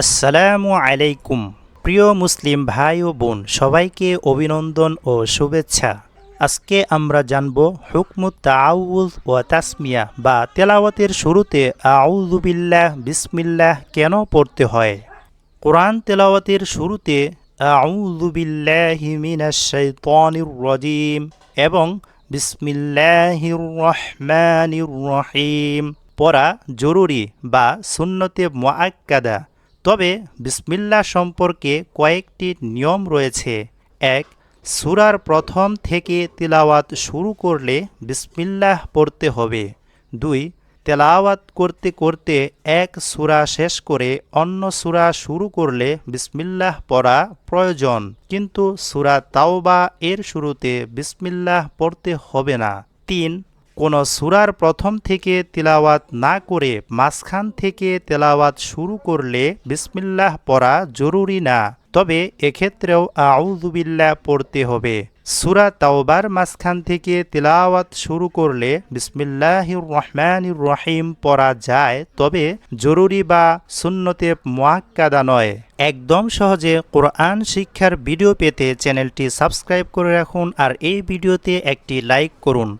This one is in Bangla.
আসসালামু আলাইকুম, প্রিয় মুসলিম ভাই ও বোন, সবাইকে অভিনন্দন ও শুভেচ্ছা। আজকে আমরা জানব হুকমুত তাউজ ও তাসমিয়া বা তেলাওয়াতের শুরুতে আউজুবিল্লাহ বিসমিল্লাহ কেন পড়তে হয়? কোরআন তেলাওয়াতের শুরুতে রাজিম এবং বিসমিল্লাহির রহমানির রহিম পড়া জরুরি বা সুন্নতে মোয়াক্কাদা তবে বিসমিল্লাহ সম্পর্কে কয়েকটি নিয়ম রয়েছে। এক, সুরার প্রথম থেকে তিলাওয়াত শুরু করলে বিসমিল্লাহ পড়তে হবে। দুই, তেলাওয়াত করতে করতে এক সূরা শেষ করে অন্য সূরা শুরু করলে বিসমিল্লাহ পড়া প্রয়োজন। কিন্তু সূরা তাওবা এর শুরুতে বিসমিল্লাহ পড়তে হবে না। তিন কোন সুরার প্রথম থেকে তিলাওয়াত না করে মাঝখান থেকে তেলাওয়াত শুরু করলে বিসমিল্লাহ পড়া জরুরি না। তবে এক্ষেত্রেও আউজুবিল্লাহ পড়তে হবে। সুরা তাওবার মাঝখান থেকে তিলাওয়াত শুরু করলে বিসমিল্লাহির রহমানির রহিম পড়া যায়, তবে জরুরি বা সুন্নতে মোয়াক্কাদা নয়। একদম সহজে কোরআন শিক্ষার ভিডিও পেতে চ্যানেলটি সাবস্ক্রাইব করে রাখুন আর এই ভিডিওতে একটি লাইক করুন।